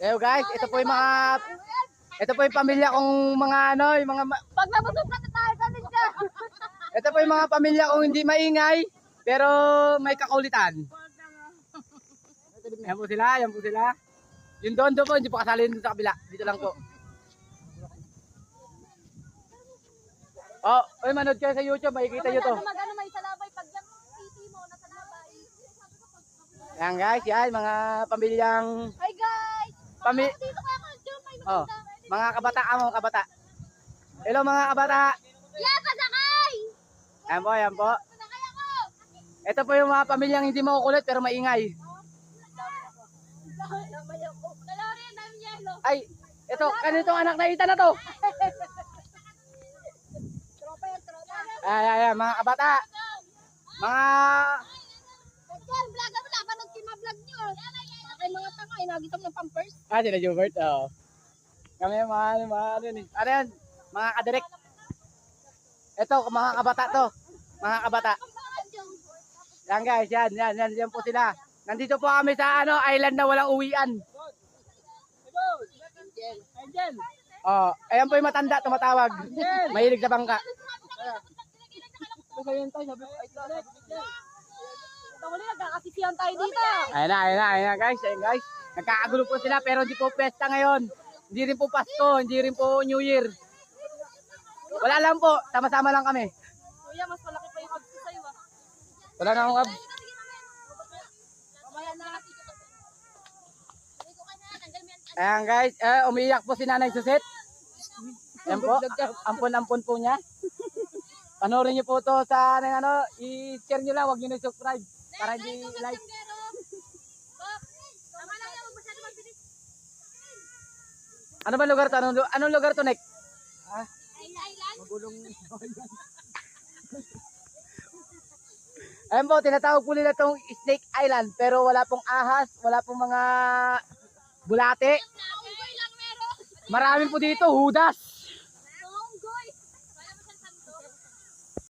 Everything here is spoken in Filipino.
Eyo guys, ito po yung mga ito po yung pamilya kong mga ano, yung mga ma- Pag nabusog na tayo sa ninja. ito po yung mga pamilya kong hindi maingay pero may kakulitan. Yan po sila, yan po sila. Yung doon doon po, hindi po kasali doon sa kabila. Dito lang po. Oh, oy manood kayo sa YouTube, makikita nyo to. Magano may salabay pag yung titi mo na salabay. Yan guys, yan mga pamilyang guys. Pami oh, mga kabataan mo, kabata. Hello mga kabata. Yeah, pasakay. Yan po, yan po. Ito po yung mga pamilyang hindi makukulit pero maingay. Ay, ito, kanitong anak na ita na to. Ay, ay, ay, mga kabata. Mga, Kaya, mga tanga, inagitom ng pampers. ah, sila Jubert, oo. Kami yung mga, ano, mga, ano, yun, ano yan, mga kadirek. Ito, mga kabata to. Mga kabata. Yan guys, yan, yan, yan, yan po sila. Nandito po kami sa ano, island na walang uwian. Oh, ayan po yung matanda tumatawag. Mahilig sa bangka. Tawali, nagkakasisiyan tayo dito. Ayan na, ayan na, ayan na guys, ayan guys. Nagkakagulo po sila pero hindi po pesta ngayon. Hindi rin po Pasko, hindi rin po New Year. Wala lang po, sama-sama lang kami. Kuya, mas malaki pa yung abs ko sa'yo ah. Wala na akong abs. Ayan guys, eh, umiiyak po si Nanay Suset. Ayan po, ampon-ampon po niya. Panoorin niyo po to sa ano, ano, i-share niyo lang, wag niyo na subscribe para hindi mabilis. Ano ba lugar to? Anong, anong lugar to, Nick? Island? Magulong Ayan po, tinatawag po nila itong Snake Island pero wala pong ahas, wala pong mga bulate. Marami po dito, hudas.